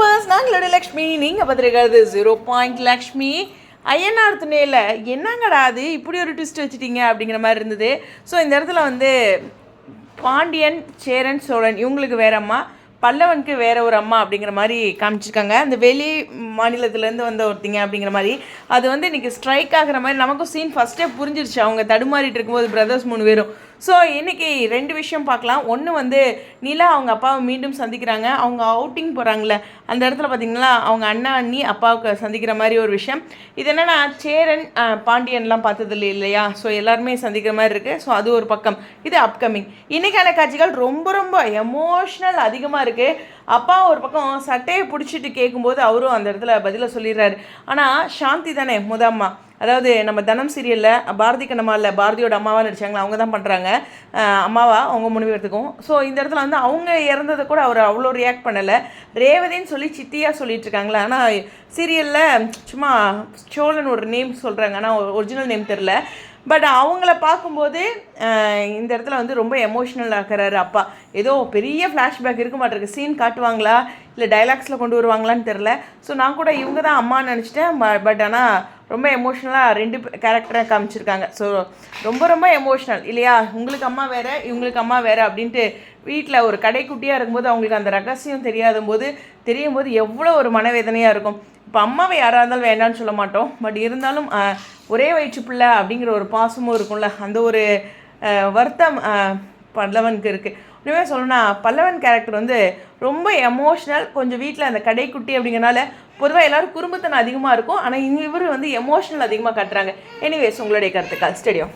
Viewers நாங்களோட லக்ஷ்மி நீங்கள் பார்த்துருக்கிறது ஜீரோ பாயிண்ட் லக்ஷ்மி. ஐயனார் துணையில் என்னங்கடா அது? இப்படி ஒரு ட்விஸ்ட் வச்சுட்டீங்க அப்படிங்கிற மாதிரி இருந்தது. ஸோ இந்த இடத்துல வந்து பாண்டியன் சேரன் சோழன் இவங்களுக்கு வேற அம்மா. பல்லவனுக்கு வேற ஒரு அம்மா அப்படிங்கிற மாதிரி காமிச்சிருக்காங்க. அந்த வெளி மாநிலத்துலேருந்து வந்த ஒருத்திங்க அப்படிங்கிற மாதிரி. அது வந்து இன்றைக்கி ஸ்ட்ரைக் ஆகிற மாதிரி நமக்கும் சீன் ஃபஸ்ட்டே புரிஞ்சிருச்சு. அவங்க தடுமாறிட்டு இருக்கும்போது பிரதர்ஸ் மூணு பேரும். ஸோ இன்றைக்கி ரெண்டு விஷயம் பார்க்கலாம். ஒன்று வந்து நிலா அவங்க அப்பாவை மீண்டும் சந்திக்கிறாங்க. அவங்க அவுட்டிங் போகிறாங்களே அந்த இடத்துல பார்த்தீங்கன்னா அவங்க அண்ணா அண்ணி அப்பாவுக்கு சந்திக்கிற மாதிரி ஒரு விஷயம். இது என்னென்னா சேரன் பாண்டியன்லாம் பார்த்தது இல்லை இல்லையா? ஸோ எல்லாருமே சந்திக்கிற மாதிரி இருக்குது ஸோ அது ஒரு பக்கம். இது அப்கமிங் இன்றைக்கான காட்சிகள் ரொம்ப ரொம்ப எமோஷ்னல் அதிகமாக இருக்குது அப்பா ஒரு பக்கம் சட்டையை பிடிச்சிட்டு கேட்கும்போது அவரும் அந்த இடத்துல பதிலை சொல்லிடுறாரு. ஆனால் சாந்தி தானே முதம்மா. அதாவது நம்ம தனம் சீரியலில் பாரதி கண்ணம்மாவில் பாரதியோட அம்மாவாக நடிச்சாங்களா அவங்க தான் பண்ணுறாங்க அம்மாவா அவங்க மூணு பேர்த்துக்கும் ஸோ இந்த இடத்துல வந்து அவங்க இறந்ததை கூட அவர் அவ்வளோ ரியாக்ட் பண்ணலை. ரேவதின்னு சொல்லி சித்தியாக சொல்லிட்டு இருக்காங்களா? ஆனால் சீரியலில் சும்மா சோழன் ஒரு நேம் சொல்கிறாங்க ஆனால் ஒரிஜினல் நேம் தெரில பட் அவங்கள பார்க்கும்போது இந்த இடத்துல வந்து ரொம்ப எமோஷ்னல் ஆகிறாரு அப்பா. ஏதோ பெரிய ஃப்ளாஷ்பேக் இருக்க மாட்டிருக்கு. சீன் காட்டுவாங்களா? இல்லை டைலாக்ஸில் கொண்டு வருவாங்களான்னு தெரில ஸோ நான் கூட இவங்க தான் அம்மான்னு நினச்சிட்டேன். பட் ஆனால் ரொம்ப எமோஷ்னலாக ரெண்டு கேரக்டரை காமிச்சிருக்காங்க. ஸோ ரொம்ப ரொம்ப எமோஷ்னல் இல்லையா? உங்களுக்கு அம்மா வேறு இவங்களுக்கு அம்மா வேறு அப்படின்ட்டு வீட்டில் ஒரு கடைக்குட்டியாக இருக்கும்போது அவங்களுக்கு அந்த ரகசியம் தெரியாத போது தெரியும் போது எவ்வளோ ஒரு மனவேதனையாக இருக்கும். இப்போ அம்மாவை யாராக இருந்தாலும் வேண்டாம்னு சொல்ல மாட்டோம். பட் இருந்தாலும் ஒரே வயிற்று பிள்ளை அப்படிங்கிற ஒரு பாசமும் இருக்கும்ல. அந்த ஒரு வருத்தம் பல்லவனுக்கு இருக்குது உண்மையாக சொல்லணும்னா பல்லவன் கேரக்டர் வந்து ரொம்ப எமோஷ்னல் கொஞ்சம் வீட்டில் அந்த கடைக்குட்டி அப்படிங்கிறனால பொதுவாக எல்லாரும் குறும்புத்தனம் அதிகமாக இருக்கும். ஆனால் இவர் வந்து எமோஷ்னல் அதிகமாக காட்டுறாங்க. எனிவேஸ் உங்களுடைய கருத்துக்கள். ஸ்டேடியம்